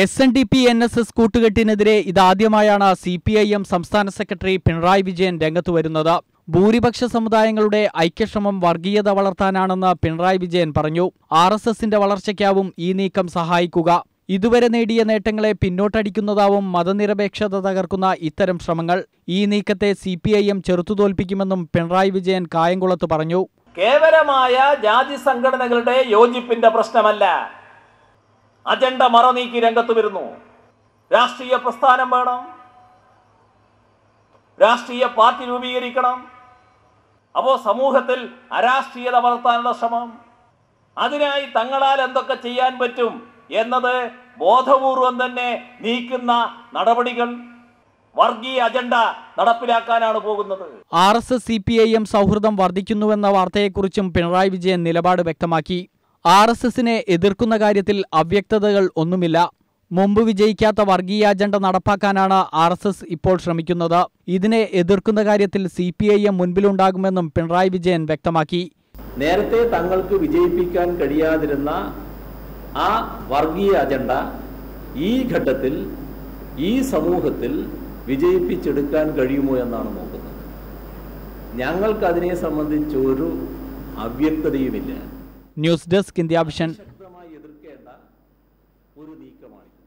S N D P N S S കൂട്ടുകെട്ടിനെതിരെ ഇതാദ്യമായാണ് C P I M സംസ്ഥാന secretary Pinarayi Vijayan രംഗത്തു വരുന്നത്. ഭൂരിപക്ഷ സമുദായങ്ങളുടെ ഐക്യശ്രമം വർഗീയത വളർത്താനാണെന്ന് പിണറായി വിജയൻ പറഞ്ഞു. ആർ എസ് എസിന്റെ വളർച്ചയ്ക്കാവും ഈ നീക്കം സഹായിക്കുക. ഇതുവരെ നേടിയ നേട്ടങ്ങളെ പിന്നോട്ടടിക്കുന്നതാവും മതനിരപേക്ഷത തകർക്കുന്ന ഇത്തരം ശ്രമങ്ങൾ. ഈ നീക്കത്തെ സി പി ഐ എം ചെറുത്തുതോൽപ്പിക്കുമെന്നും പിണറായി വിജയൻ കായംകുളത്ത് പറഞ്ഞു. കേവലമായ ജാതി സംഘടനകളുടെ യോജിപ്പിന്റെ പ്രശ്നമല്ല. അജണ്ട മറ നീക്കി രംഗത്ത് വരുന്നു. രാഷ്ട്രീയ പ്രസ്ഥാനം വേണം. രാഷ്ട്രീയ പാർട്ടി രൂപീകരിക്കണം. അപ്പോൾ സമൂഹത്തിൽ അരാഷ്ട്രീയത വളർത്താനുള്ള ശ്രമം. അതിനായി തങ്ങളാൽ എന്തൊക്കെ ചെയ്യാൻ പറ്റും എന്നത് ബോധപൂർവം തന്നെ നീക്കുന്ന നടപടികൾ വർഗീയ അജണ്ട നടപ്പിലാക്കാനാണ് പോകുന്നത്. R S S C P I M സൗഹൃദം വർദ്ധിക്കുന്നുവെന്ന വാർത്തയെക്കുറിച്ചും പിണറായി വിജയൻ നിലപാട് വ്യക്തമാക്കി. ആർ എസ് എസിനെ എതിർക്കുന്ന കാര്യത്തിൽ അവ്യക്തതകൾ ഒന്നുമില്ല. മുമ്പ് വിജയിക്കാത്ത വർഗീയ അജണ്ട നടപ്പാക്കാനാണ് ആർ എസ് എസ് ഇപ്പോൾ ശ്രമിക്കുന്നത്. ഇതിനെ എതിർക്കുന്ന കാര്യത്തിൽ സി പി ഐ എം മുൻപിലുണ്ടാകുമെന്നും പിണറായി വിജയൻ വ്യക്തമാക്കി. നേരത്തെ തങ്ങൾക്ക് വിജയിപ്പിക്കാൻ കഴിയാതിരുന്ന ആ വർഗീയ അജണ്ട ഈ ഘട്ടത്തിൽ ഈ സമൂഹത്തിൽ വിജയിപ്പിച്ചെടുക്കാൻ കഴിയുമോ എന്നാണ് നോക്കുന്നത്. ഞങ്ങൾക്ക് അതിനെ സംബന്ധിച്ച് ഒരു അവ്യക്തതയുമില്ല. ന്യൂസ് ഡെസ്ക് ഇന്ത്യ വിഷൻ ഒരു നീക്കമാണിത്